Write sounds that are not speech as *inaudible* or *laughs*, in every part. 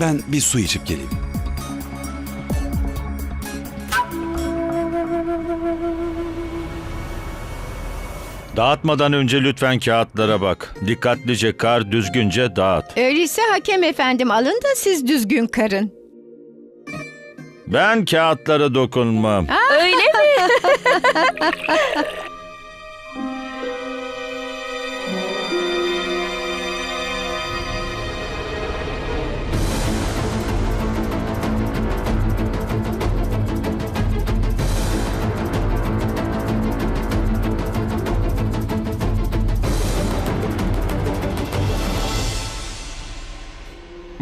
Ben bir su içip geleyim. Dağıtmadan önce lütfen kağıtlara bak. Dikkatlice kar düzgünce dağıt. Öyleyse hakem efendim alın da siz düzgün karın. Ben kağıtlara dokunmam. *laughs* Öyle mi? *laughs*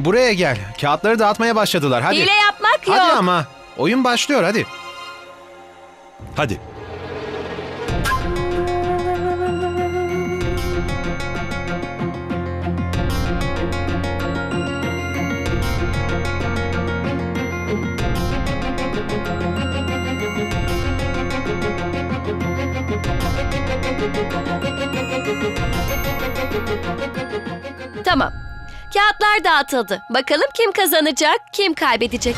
Buraya gel. Kağıtları dağıtmaya başladılar. Hadi. Hile yapmak yok. Hadi ama. Oyun başlıyor hadi. Hadi. Tamam. Kağıtlar dağıtıldı. Bakalım kim kazanacak, kim kaybedecek.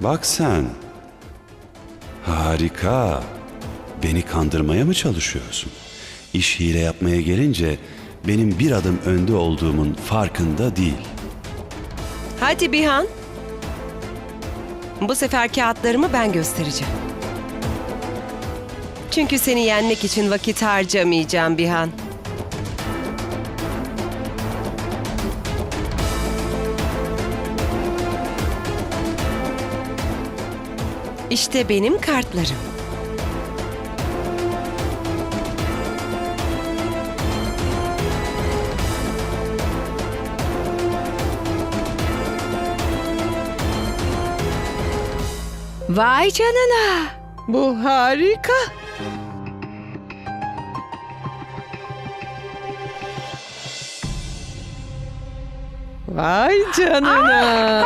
Bak sen. Harika. Beni kandırmaya mı çalışıyorsun? İş hile yapmaya gelince benim bir adım önde olduğumun farkında değil. Hadi Bihan. Bu sefer kağıtlarımı ben göstereceğim. Çünkü seni yenmek için vakit harcamayacağım Bihan. İşte benim kartlarım. Vay canına. Bu harika. Vay canına.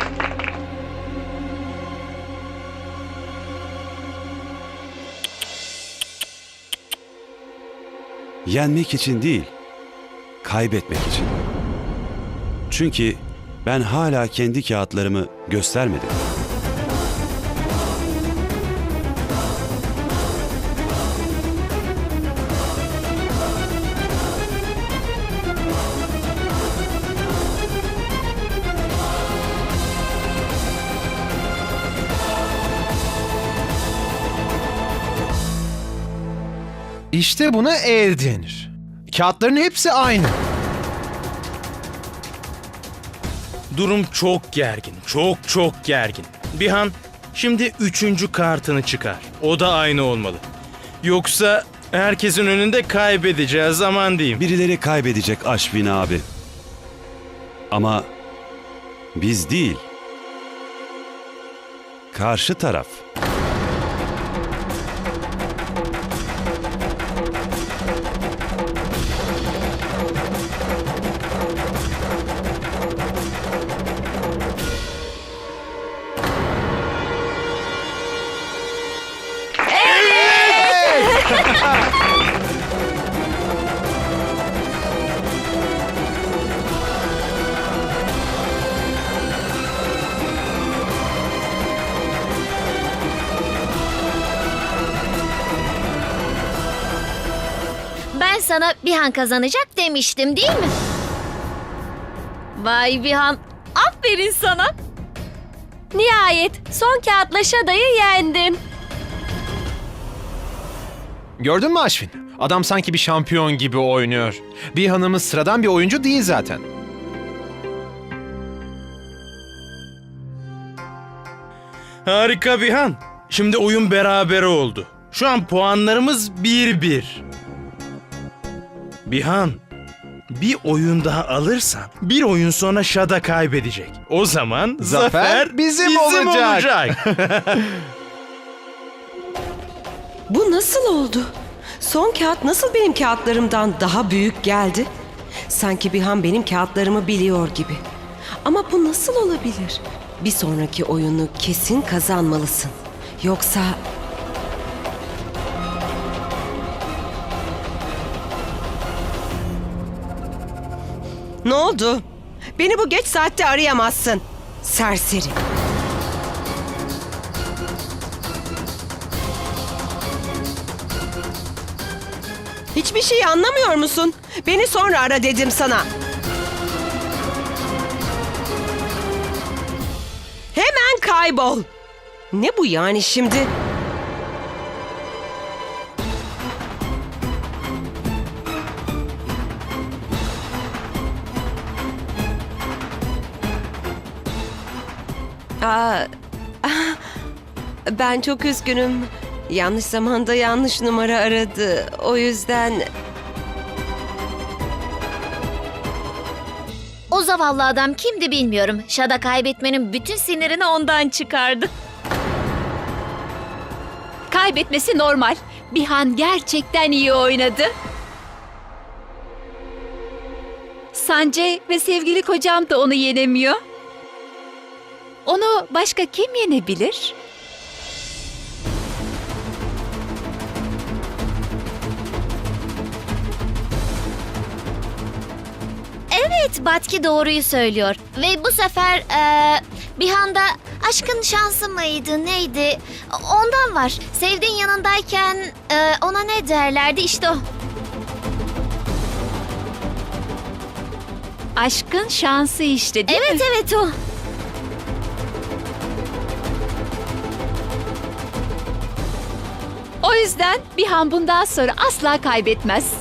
*laughs* Yenmek için değil, kaybetmek için. Çünkü ben hala kendi kağıtlarımı göstermedim. İşte buna el denir. Kağıtların hepsi aynı. Durum çok gergin. Çok çok gergin. Bihan şimdi üçüncü kartını çıkar. O da aynı olmalı. Yoksa herkesin önünde kaybedeceğiz aman diyeyim. Birileri kaybedecek Aşvin abi. Ama biz değil. Karşı taraf. Sana Bihan kazanacak demiştim değil mi? Vay Bihan, aferin sana. Nihayet son kağıtla Şada'yı yendin. Gördün mü Aşvin? Adam sanki bir şampiyon gibi oynuyor. Bir hanımız sıradan bir oyuncu değil zaten. Harika Bihan. Şimdi oyun berabere oldu. Şu an puanlarımız 1-1. Bihan, bir oyun daha alırsan bir oyun sonra Şada kaybedecek. O zaman Zafer zafer, bizim olacak. olacak. *laughs* Bu nasıl oldu? Son kağıt nasıl benim kağıtlarımdan daha büyük geldi? Sanki Bihan benim kağıtlarımı biliyor gibi. Ama bu nasıl olabilir? Bir sonraki oyunu kesin kazanmalısın. Yoksa Ne oldu? Beni bu geç saatte arayamazsın. Serseri. Hiçbir şey anlamıyor musun? Beni sonra ara dedim sana. Hemen kaybol. Ne bu yani şimdi? Aa, *laughs* ben çok üzgünüm. Yanlış zamanda yanlış numara aradı. O yüzden O zavallı adam kimdi bilmiyorum. Şada kaybetmenin bütün sinirini ondan çıkardı. Kaybetmesi normal. Bihan gerçekten iyi oynadı. Sancay ve sevgili kocam da onu yenemiyor. Onu başka kim yenebilir? Evet, Batki doğruyu söylüyor. Ve bu sefer eee Bihan'da aşkın şansı mıydı neydi? Ondan var. Sevdiğin yanındayken eee, ona ne derlerdi işte o. Aşkın şansı işte değil mi? Evet evet o. O yüzden Bihan bundan sonra asla kaybetmez.